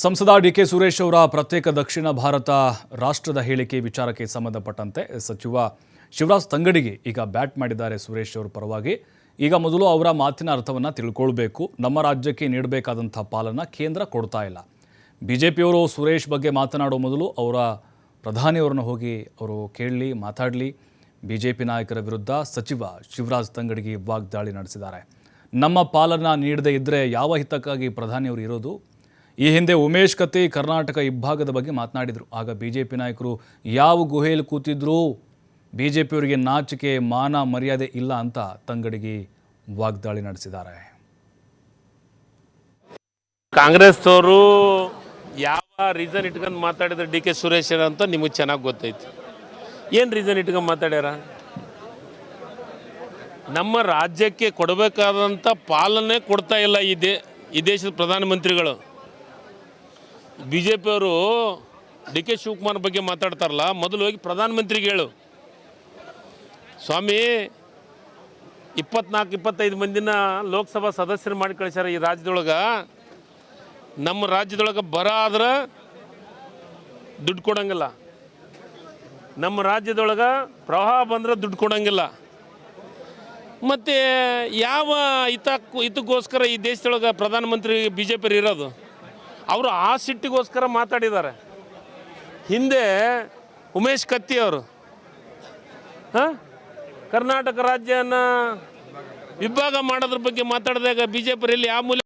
ಸಂಸದ D K Suresh ಅವರ ಪ್ರತ್ಯೇಕ ದಕ್ಷಿಣ ಭಾರತ ರಾಷ್ಟ್ರದ ಹೇಳಿಕೆ ವಿಚಾರಕ್ಕೆ ಸಂಬಂಧಪಟ್ಟಂತೆ ಸಚಿವ ಶಿವರಾಜ್ ತಂಗಡಿಗೆ ಈಗ ಬ್ಯಾಟ್ ಮಾಡಿದ್ದಾರೆ ಸುರೇಶ್ ಅವರ ಪರವಾಗಿ. ಈಗ ಮೊದಲು ಅವರ ಮಾತಿನ ಅರ್ಥವನ್ನು ತಿಳ್ಕೊಳ್ಬೇಕು. ನಮ್ಮ ರಾಜ್ಯಕ್ಕೆ ನೀಡಬೇಕಾದಂಥ ಪಾಲನ್ನು ಕೇಂದ್ರ ಕೊಡ್ತಾ ಇಲ್ಲ. ಬಿ ಜೆ ಪಿಯವರು ಸುರೇಶ್ ಬಗ್ಗೆ ಮಾತನಾಡೋ ಮೊದಲು ಅವರ ಪ್ರಧಾನಿಯವರನ್ನು ಹೋಗಿ ಅವರು ಕೇಳಲಿ, ಮಾತಾಡಲಿ. ಬಿ ಜೆ ಪಿ ನಾಯಕರ ವಿರುದ್ಧ ಸಚಿವ ಶಿವರಾಜ್ ತಂಗಡಿಗೆ ವಾಗ್ದಾಳಿ ನಡೆಸಿದ್ದಾರೆ. ನಮ್ಮ ಪಾಲನ್ನು ನೀಡದೇ ಇದ್ದರೆ ಯಾವ ಹಿತಕ್ಕಾಗಿ ಪ್ರಧಾನಿಯವರು ಇರೋದು? ಈ ಹಿಂದೆ ಉಮೇಶ್ ಕತ್ತಿ ಕರ್ನಾಟಕ ಇಬ್ಬಾಗದ ಬಗ್ಗೆ ಮಾತನಾಡಿದರು. ಆಗ ಬಿ ಜೆ ಪಿ ನಾಯಕರು ಯಾವ ಗುಹೆಯಲ್ಲಿ ಕೂತಿದ್ರು? ಬಿ ಜೆ ಪಿಯವರಿಗೆ ನಾಚಿಕೆ, ಮಾನ, ಮರ್ಯಾದೆ ಇಲ್ಲ ಅಂತ ತಂಗಡಿಗೆ ವಾಗ್ದಾಳಿ ನಡೆಸಿದ್ದಾರೆ. ಕಾಂಗ್ರೆಸ್ ಅವರು ಯಾವ ರೀಸನ್ ಇಟ್ಕೊಂಡು ಮಾತಾಡಿದ್ರೆ ಡಿ ಕೆ ಸುರೇಶ್ ಅಂತ ನಿಮಗೆ ಚೆನ್ನಾಗಿ ಗೊತ್ತೈತಿ. ಏನು ರೀಸನ್ ಇಟ್ಕೊಂಡು ಮಾತಾಡ್ಯಾರ? ನಮ್ಮ ರಾಜ್ಯಕ್ಕೆ ಕೊಡಬೇಕಾದಂಥ ಪಾಲನೆ ಕೊಡ್ತಾ ಇಲ್ಲ ಈ ಈ ದೇಶದ ಪ್ರಧಾನಮಂತ್ರಿಗಳು. ಬಿ ಜೆ ಪಿಯವರು ಡಿ ಕೆ ಶಿವಕುಮಾರ್ ಬಗ್ಗೆ ಮಾತಾಡ್ತಾರಲ್ಲ, ಮೊದಲು ಹೋಗಿ ಪ್ರಧಾನಮಂತ್ರಿಗೆ ಹೇಳು. ಸ್ವಾಮಿ, ಇಪ್ಪತ್ನಾಲ್ಕು, ಇಪ್ಪತ್ತೈದು ಮಂದಿನ ಲೋಕಸಭಾ ಸದಸ್ಯರು ಮಾಡಿ ಕಳಿಸ್ಯಾರ ಈ ರಾಜ್ಯದೊಳಗೆ. ನಮ್ಮ ರಾಜ್ಯದೊಳಗೆ ಬರ ಆದ್ರೆ ದುಡ್ಡು ಕೊಡೋಂಗಿಲ್ಲ. ನಮ್ಮ ರಾಜ್ಯದೊಳಗೆ ಪ್ರವಾಹ ಬಂದ್ರೆ ದುಡ್ಡು ಕೊಡೋಂಗಿಲ್ಲ. ಮತ್ತು ಯಾವ ಹಿತಕ್ಕೂ ಹಿತಕ್ಕೋಸ್ಕರ ಈ ದೇಶದೊಳಗೆ ಪ್ರಧಾನಮಂತ್ರಿ ಬಿ ಜೆ ಪಿ ಇರೋದು? ಅವರು ಆ ಸಿಟ್ಟಿಗೋಸ್ಕರ ಮಾತಾಡಿದ್ದಾರೆ. ಹಿಂದೆ ಉಮೇಶ್ ಕತ್ತಿ ಅವರು. ಹಾಂ? ಕರ್ನಾಟಕ ರಾಜ್ಯನ ವಿಭಾಗ ಮಾಡೋದ್ರ ಬಗ್ಗೆ ಮಾತಾಡಿದಾಗ ಬಿ ಜೆ ಪಿಯಲ್ಲಿ ಯಾವ ಮೂಲ